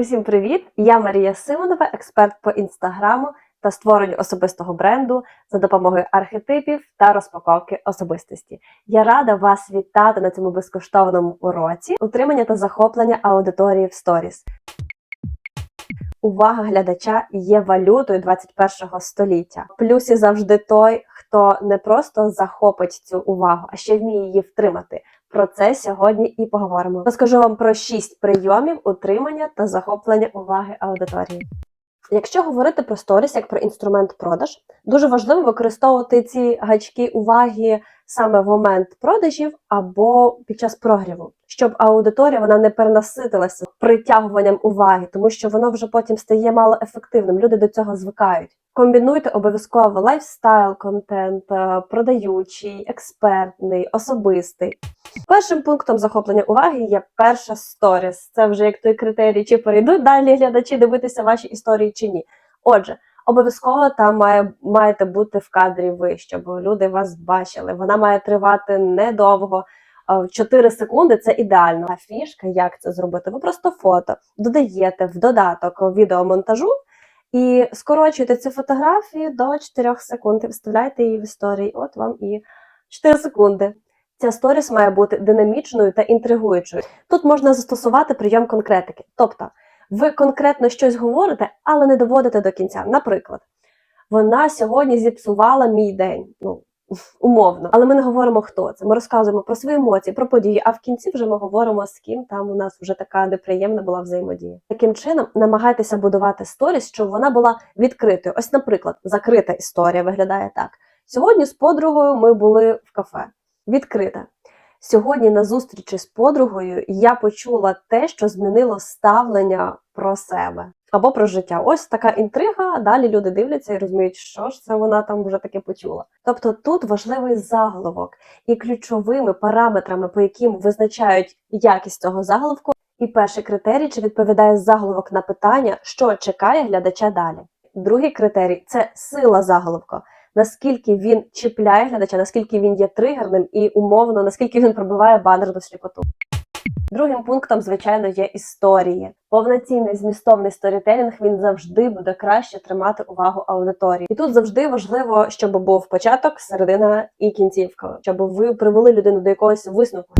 Усім привіт! Я Марія Симонова, експерт по інстаграму та створенню особистого бренду за допомогою архетипів та розпаковки особистості. Я рада вас вітати на цьому безкоштовному уроці утримання та захоплення аудиторії в сторіс. Увага глядача є валютою 21-го століття. Плюсі завжди той, хто не просто захопить цю увагу, а ще вміє її втримати. Про це сьогодні і поговоримо. Розкажу вам про шість прийомів утримання та захоплення уваги аудиторії. Якщо говорити про сторіс як про інструмент продаж, дуже важливо використовувати ці гачки уваги саме в момент продажів або під час прогріву, щоб аудиторія вона не перенаситилася притягуванням уваги, тому що воно вже потім стає мало ефективним. Люди до цього звикають. Комбінуйте обов'язково лайфстайл контент, е, продаючий, експертний, особистий. Першим пунктом захоплення уваги є перша сторіс. Це вже як той критерій, чи перейдуть далі глядачі дивитися ваші історії чи ні. Отже, обов'язково там має маєте бути в кадрі ви, щоб люди вас бачили. Вона має тривати недовго. Е, 4 секунди це ідеально. А фішка, як це зробити? Ви просто фото додаєте в додаток відеомонтажу і скорочуєте цю фотографію до 4 секунд. і Вставляєте її в історії. От вам і 4 секунди. Ця сторіс має бути динамічною та інтригуючою. Тут можна застосувати прийом конкретики. Тобто, ви конкретно щось говорите, але не доводите до кінця. Наприклад, вона сьогодні зіпсувала мій день. Ну, умовно, але ми не говоримо, хто це. Ми розказуємо про свої емоції, про події, а в кінці вже ми говоримо з ким там у нас вже така неприємна була взаємодія. Таким чином, намагайтеся будувати сторіс, щоб вона була відкритою. Ось, наприклад, закрита історія виглядає так: сьогодні з подругою ми були в кафе відкрита. Сьогодні на зустрічі з подругою я почула те, що змінило ставлення про себе або про життя. Ось така інтрига. Далі люди дивляться і розуміють, що ж це вона там вже таке почула. Тобто тут важливий заголовок і ключовими параметрами, по яким визначають якість цього заголовку. І перший критерій, чи відповідає заголовок на питання, що чекає глядача далі. Другий критерій це сила заголовка наскільки він чіпляє глядача, наскільки він є тригерним і умовно, наскільки він пробиває банер до сліпоту. Другим пунктом, звичайно, є історії. Повноцінний змістовний сторітелінг він завжди буде краще тримати увагу аудиторії. І тут завжди важливо, щоб був початок, середина і кінцівка, щоб ви привели людину до якогось висновку.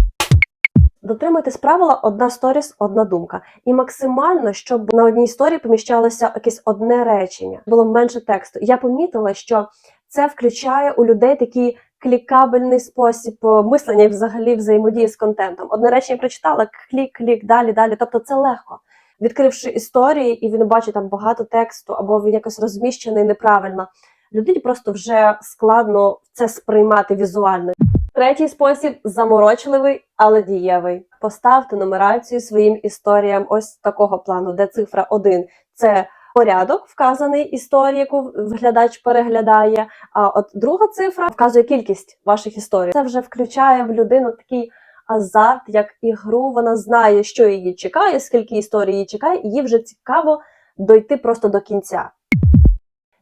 Дотримуйтесь правила одна сторіс, одна думка. І максимально, щоб на одній історії поміщалося якесь одне речення, було менше тексту. Я помітила, що це включає у людей такий клікабельний спосіб е, мислення і взагалі взаємодії з контентом. Одне речення прочитала, клік, клік, далі, далі. Тобто це легко. Відкривши історії, і він бачить там багато тексту, або він якось розміщений неправильно. Людині просто вже складно це сприймати візуально. Третій спосіб заморочливий, але дієвий. Поставте нумерацію своїм історіям ось такого плану, де цифра 1 – це порядок, вказаний історії, яку глядач переглядає. А от друга цифра вказує кількість ваших історій. Це вже включає в людину такий азарт, як ігру. Вона знає, що її чекає, скільки історій її чекає, і їй вже цікаво дойти просто до кінця.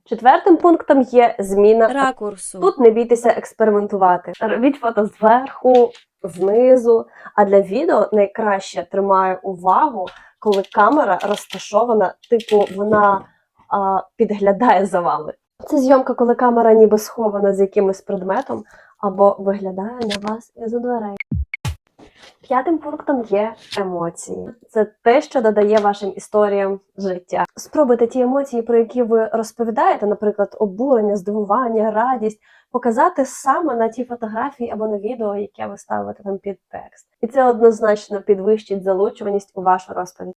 Четвертим пунктом є зміна ракурсу. Тут не бійтеся експериментувати. Робіть фото зверху, знизу. А для відео найкраще тримає увагу, коли камера розташована, типу вона а, підглядає за вами. Це зйомка, коли камера ніби схована з якимось предметом або виглядає на вас із дверей. П'ятим пунктом є емоції. Це те, що додає вашим історіям життя. Спробуйте ті емоції, про які ви розповідаєте, наприклад, обурення, здивування, радість, показати саме на тій фотографії або на відео, яке ви ставите там під текст. І це однозначно підвищить залучуваність у вашу розповідь.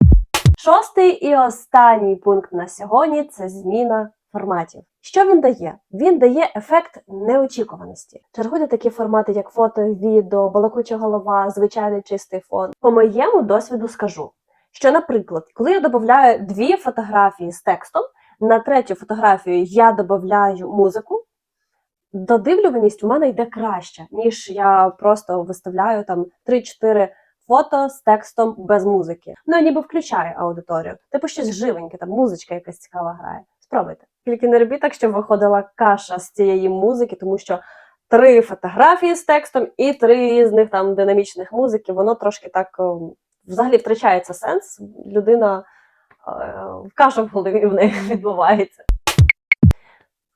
Шостий і останній пункт на сьогодні це зміна форматів. Що він дає? Він дає ефект неочікуваності. Чергуйте такі формати, як фото, відео, балакуча голова, звичайний чистий фон. По моєму досвіду скажу, що, наприклад, коли я додаю дві фотографії з текстом, на третю фотографію я додаю музику. Додивлюваність у мене йде краще, ніж я просто виставляю там 3-4 фото з текстом без музики. Ну я ніби включаю аудиторію. Типу щось живеньке, там музичка якась цікава грає. Спробуйте. Тільки не робіть так, щоб виходила каша з цієї музики, тому що три фотографії з текстом і три різних там динамічних музики, воно трошки так ем, взагалі втрачається сенс. Людина каша в голові в неї відбувається.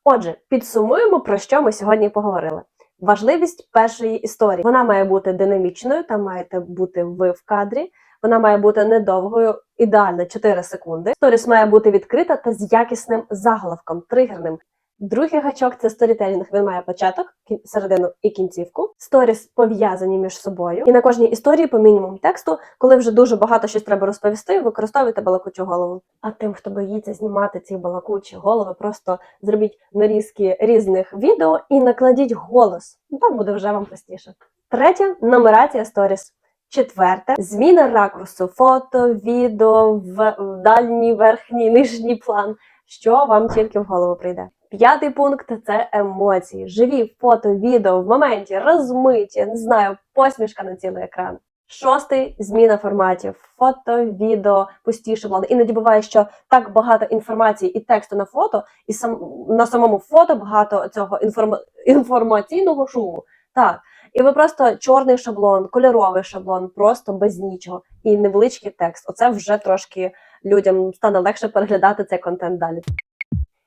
Отже, підсумуємо, про що ми сьогодні поговорили. Важливість першої історії. Вона має бути динамічною, там маєте бути ви в кадрі. Вона має бути недовгою, ідеально 4 секунди. Сторіс має бути відкрита та з якісним заголовком, тригерним. Другий гачок це сторітелінг. Він має початок, середину і кінцівку. Сторіс пов'язані між собою. І на кожній історії по мінімум тексту, коли вже дуже багато щось треба розповісти, використовуйте балакучу голову. А тим, хто боїться знімати ці балакучі голови, просто зробіть нарізки різних відео і накладіть голос. Ну так буде вже вам простіше. Третє нумерація сторіс. Четверте зміна ракурсу, фото, відео в в дальній, верхній, нижній план, що вам тільки в голову прийде. П'ятий пункт це емоції. Живі фото, відео в моменті, розмиті, не знаю, посмішка на цілий екран. Шостий зміна форматів: фото, відео, пусті шаблони. Іноді буває, що так багато інформації і тексту на фото, і сам на самому фото багато цього інформ... інформаційного шуму. Так. І ви просто чорний шаблон, кольоровий шаблон, просто без нічого. І невеличкий текст. Оце вже трошки людям стане легше переглядати цей контент далі.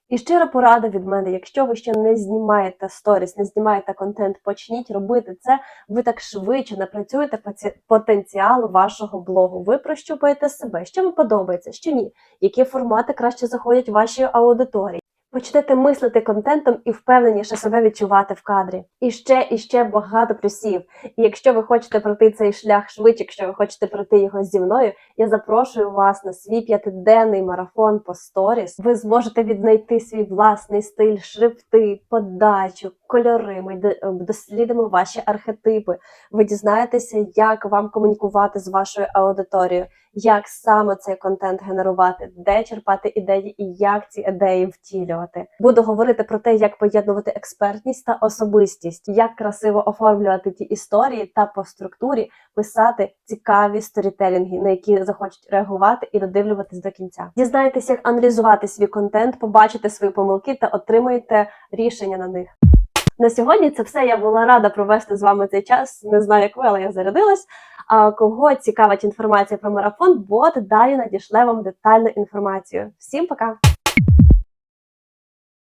І щира порада від мене, якщо ви ще не знімаєте сторіс, не знімаєте контент, почніть робити це. Ви так швидше напрацюєте потенціал вашого блогу. Ви прощупаєте себе, що вам подобається, що ні, які формати краще заходять вашій аудиторії. Почнете мислити контентом і впевненіше себе відчувати в кадрі. І ще і ще багато плюсів. І якщо ви хочете пройти цей шлях швидше, якщо ви хочете пройти його зі мною, я запрошую вас на свій п'ятиденний марафон по сторіс. Ви зможете віднайти свій власний стиль, шрифти, подачу, кольори. Ми е, дослідимо ваші архетипи. Ви дізнаєтеся, як вам комунікувати з вашою аудиторією, як саме цей контент генерувати, де черпати ідеї і як ці ідеї втілювати. Буду говорити про те, як поєднувати експертність та особистість, як красиво оформлювати ті історії та по структурі писати цікаві сторітелінги, на які захочуть реагувати і додивлюватись до кінця. Дізнаєтесь, як аналізувати свій контент, побачите свої помилки та отримаєте рішення на них. На сьогодні це все. Я була рада провести з вами цей час. Не знаю, як ви, але я зарядилась. А кого цікавить інформація про марафон, бот далі надішле вам детальну інформацію. Всім пока!